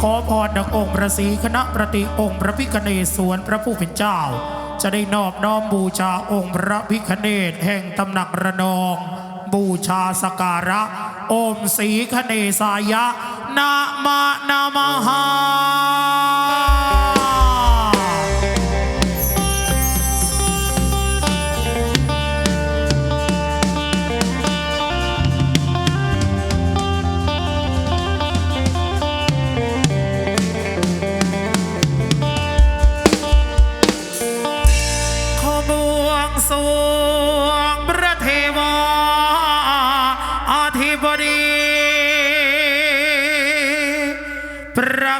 ขอพรดังองค์พระศรีคณะประติองค์พระพิคเนศวนพระผู้เป็นเจ้า จะได้นอบน้อมบูชาองค์พระพิคเนศแห่งตำหนักระนอง บูชาสการะอมศรีคเนสายะ นามานามาหา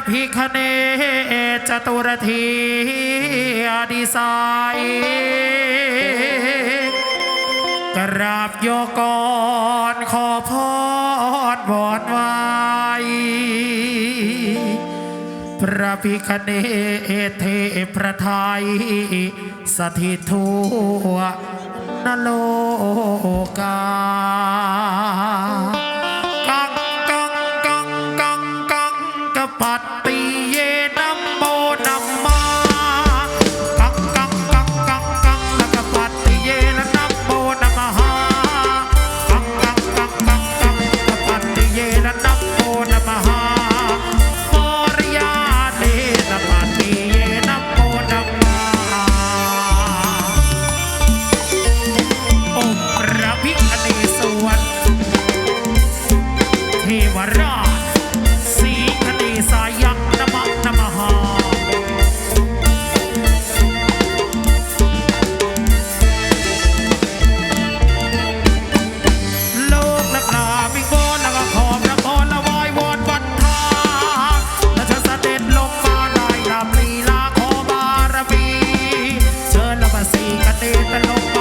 พิคเนจตุรธีอดิศัยกราบโยกรขอพรบอนไว้พระภิคเนเทพระไทย สถิตทั่วนโลกา ปสีกะเตตลกป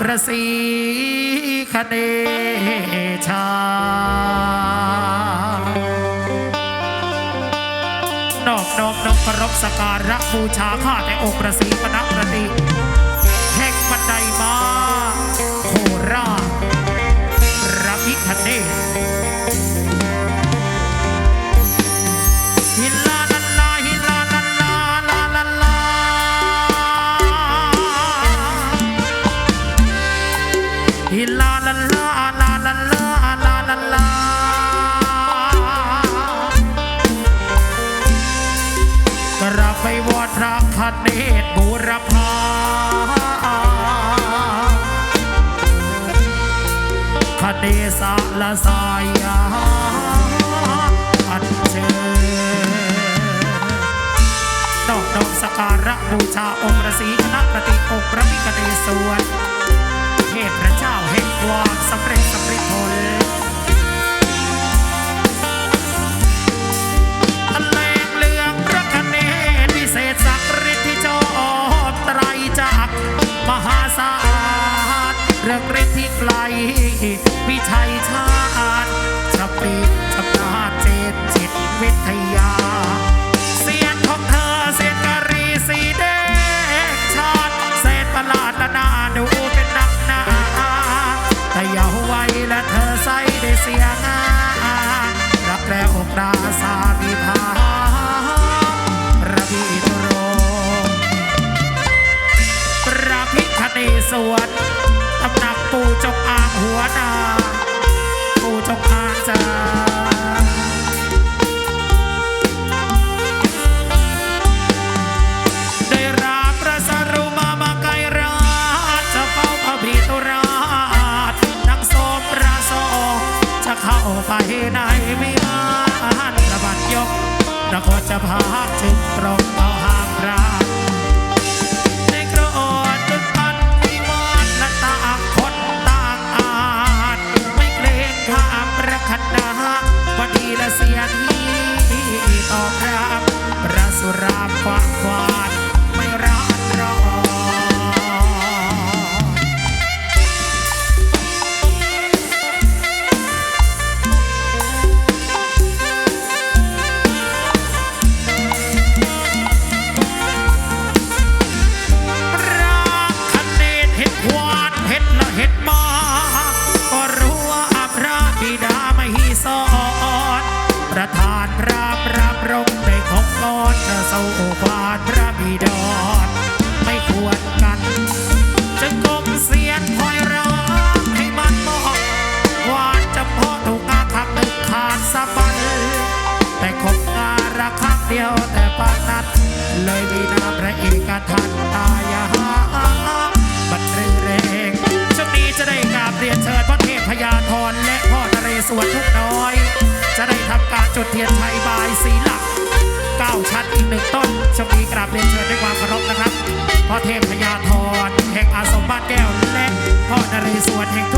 ประสีคเดชา นอกนอกนอบเรพสการะบูชาข้าแต่องค์ประสีคณะประตี สายอัดเชิดอกดอกสการะบูชาองค์ระศีคณะปฏิอกระพิกเนสวรเทพพระเจ้าแห่งความสำเร็จสำเร็จผล เรื่องริที่ไกลวิชัยชาติชปิดชำาเจนจิตวิทยา placa. เทียนไทยบายสีหลักเก้าชัดอีกหนึ่งต้นชมพีกราบเรียนเชิญด้วยความเคารพนะครับพ่อเทพพญาธรแห่งอาสมบ้านแก้วและพ่อนเรศวรแห่งทุ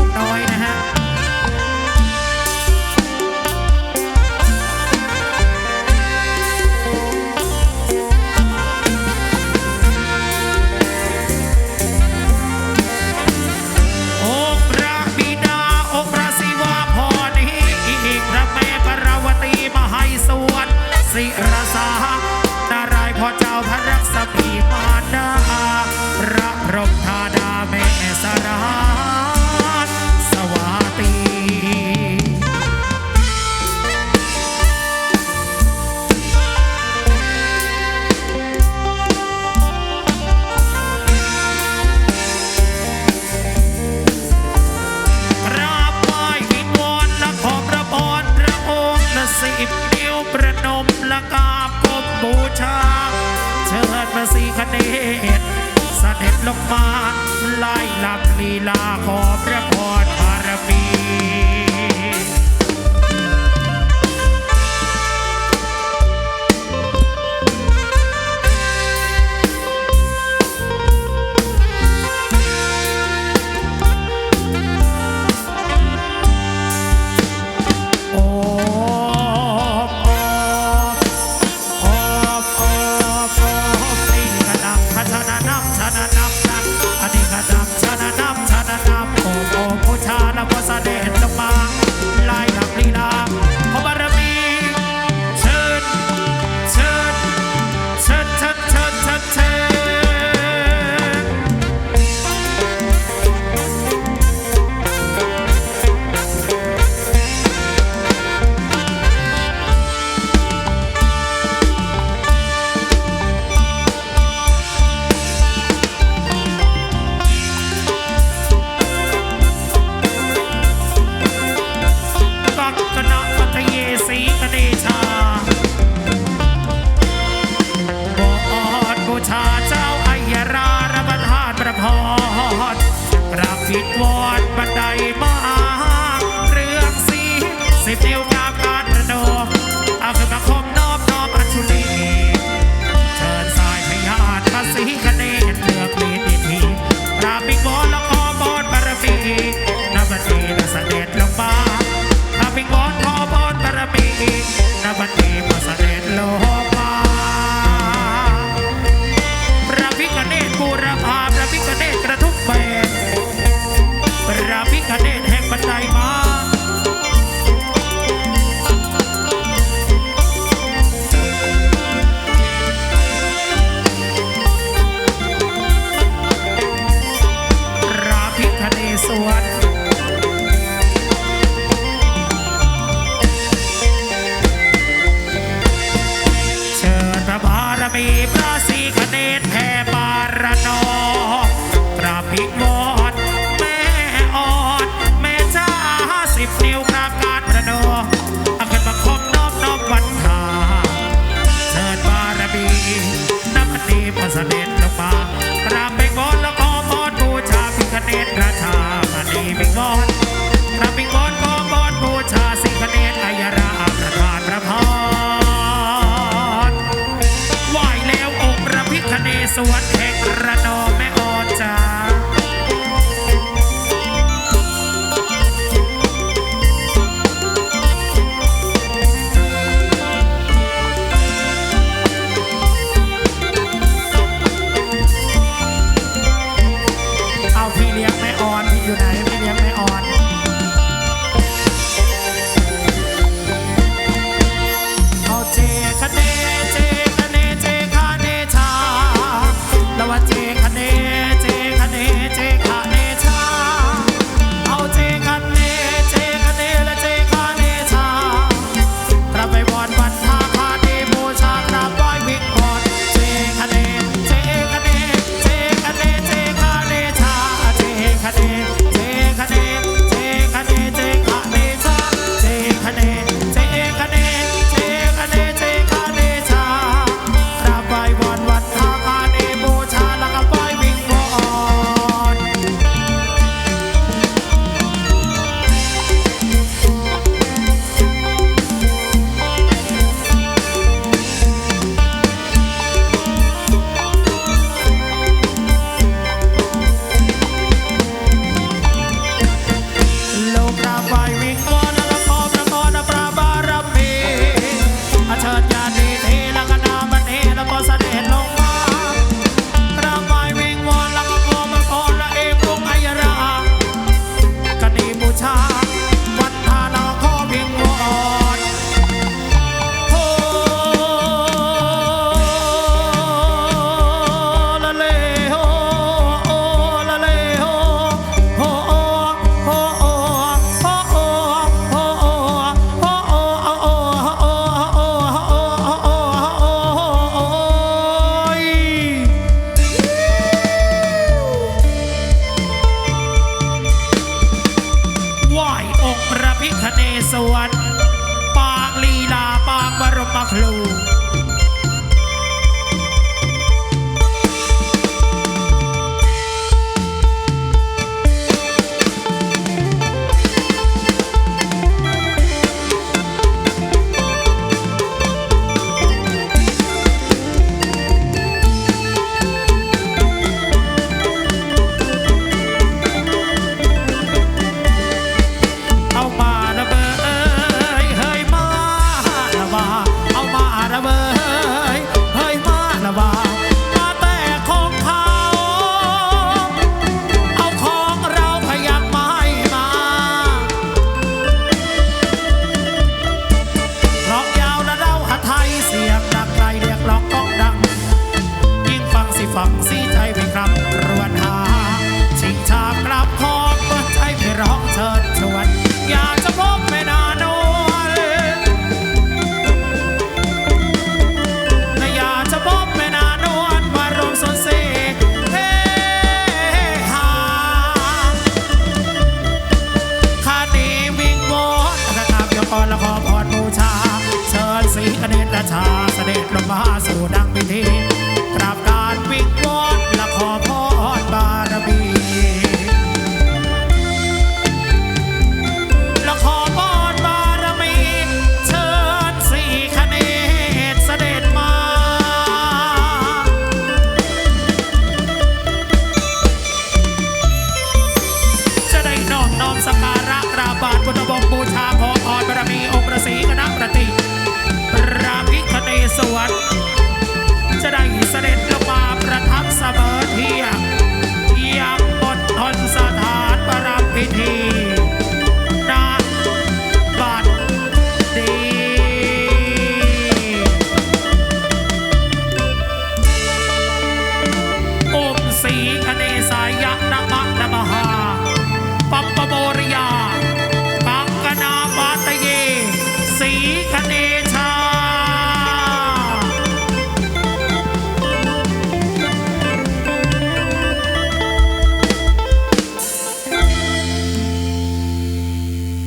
Caravan so what? Hey.